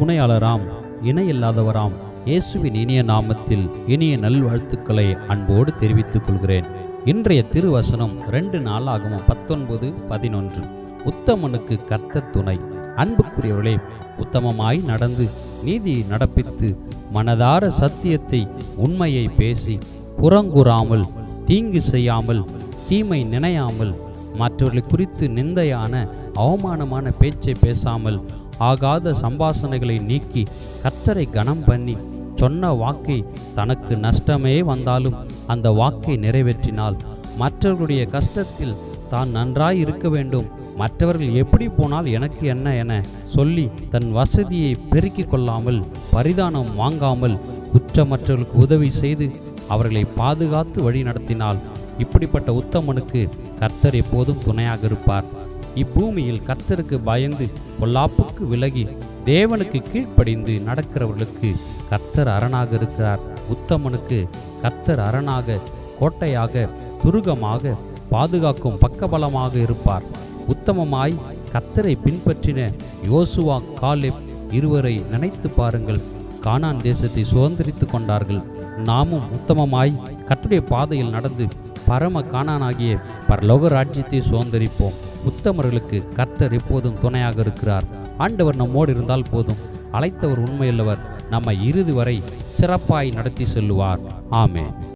துணையாளராம் இணையில்லாதவராம். இயேசுவின் இனிய நாமத்தில் இனிய நல்வாழ்த்துக்களை அன்போடு தெரிவித்துக் கொள்கிறேன். இன்றைய திருவசனம் ரெண்டு நாளாகவும் பத்தொன்பது பதினொன்று. உத்தமனுக்கு கர்த்த துணை. அன்புக்குரியவர்களே உத்தமமாய் நடந்து நீதியை நடப்பித்து மனதார சத்தியத்தை உண்மையை பேசி புறங்கூறாமல் தீங்கு செய்யாமல் தீமை நினையாமல் மற்றவர்களை குறித்து நிந்தையான அவமானமான பேச்சை பேசாமல் ஆகாத சம்பாஷணைகளை நீக்கி கர்த்தரை கனம் பண்ணி சொன்ன வாக்கை தனக்கு நஷ்டமே வந்தாலும் அந்த வாக்கை நிறைவேற்றினால் மற்றவர்களுடைய கஷ்டத்தில் தான் நன்றாய் இருக்க வேண்டும். மற்றவர்கள் எப்படி போனால் எனக்கு என்ன என சொல்லி தன் வசதியை பெருக்கிக் கொள்ளாமல் பரிதானம் வாங்காமல் குற்றமற்றவர்களுக்கு உதவி செய்து அவர்களை பாதுகாத்து வழி நடத்தினால் இப்படிப்பட்ட உத்தமனுக்கு கர்த்தர் எப்போதும் துணையாக இருப்பார். இப்பூமியில் கர்த்தருக்கு பயந்து பொல்லாப்புக்கு விலகி தேவனுக்கு கீழ்ப்படிந்து நடக்கிறவர்களுக்கு கர்த்தர் அரணாக இருக்கிறார். உத்தமனுக்கு கர்த்தர் அரணாக கோட்டையாக துருகமாக பாதுகாக்கும் பக்கபலமாக இருப்பார். உத்தமமாய் கர்த்தரை பின்பற்றின யோசுவா காலிப் இருவரை நினைத்து பாருங்கள். கானான் தேசத்தை சுதந்திரித்து கொண்டார்கள். நாமும் உத்தமமாய் கர்த்தருடைய பாதையில் நடந்து பரம காணானாகிய பரலோக ராஜ்யத்தை சுதந்திரிப்போம். உத்தமர்களுக்கு கர்த்தர் எப்போதும் துணையாக இருக்கிறார். ஆண்டவர் நம்மோடு இருந்தால் போதும். அழைத்தவர் உண்மையுள்ளவர். நம்மை இறுதி வரை சிறப்பாய் நடத்தி செல்லுவார். ஆமே